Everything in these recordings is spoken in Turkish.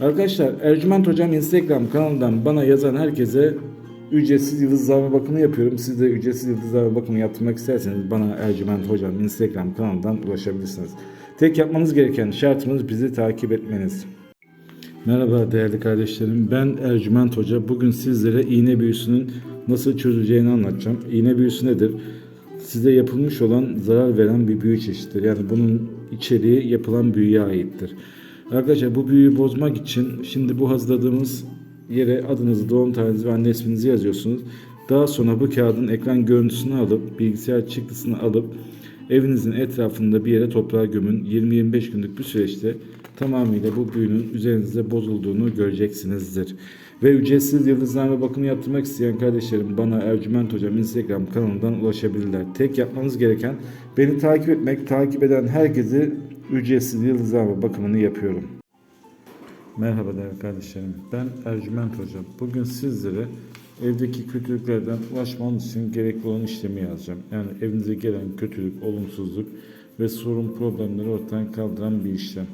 Arkadaşlar Ercüment Hocam Instagram kanalından bana yazan herkese ücretsiz yıldızlama bakımı yapıyorum. Siz de ücretsiz yıldızlama bakımı yaptırmak isterseniz bana Ercüment Hocam Instagram kanalından ulaşabilirsiniz. Tek yapmanız gereken şartımız bizi takip etmeniz. Merhaba değerli kardeşlerim. Ben Ercüment Hoca. Bugün sizlere iğne büyüsünün nasıl çözüleceğini anlatacağım. İğne büyüsü nedir? Size yapılmış olan zarar veren bir büyü çeşididir. Yani bunun içeriği yapılan büyüye aittir. Arkadaşlar bu büyüyü bozmak için şimdi bu hazırladığımız yere adınızı, doğum tarihinizi ve anne isminizi yazıyorsunuz. Daha sonra bu kağıdın ekran görüntüsünü alıp bilgisayar çıktısını alıp evinizin etrafında bir yere toprağa gömün. 20-25 günlük bir süreçte tamamıyla bu büyünün üzerinizde bozulduğunu göreceksinizdir. Ve ücretsiz yıldızlama bakımı yaptırmak isteyen kardeşlerim bana Ercüment Hocam Instagram kanalından ulaşabilirler. Tek yapmanız gereken beni takip etmek, takip eden herkesi ücretsiz yıldızlama bakımını yapıyorum. Merhaba değerli kardeşlerim. Ben Ercüment Hocam. Bugün sizlere evdeki kötülüklerden ulaşmanız için gerekli olan işlemi yazacağım. Yani evinize gelen kötülük, olumsuzluk ve sorun problemleri ortadan kaldıran bir işlem.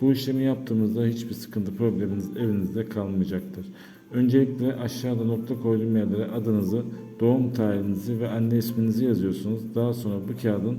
Bu işlemi yaptığımızda hiçbir sıkıntı probleminiz evinizde kalmayacaktır. Öncelikle aşağıda nokta koyduğum yerlere adınızı, doğum tarihinizi ve anne isminizi yazıyorsunuz. Daha sonra bu kağıdın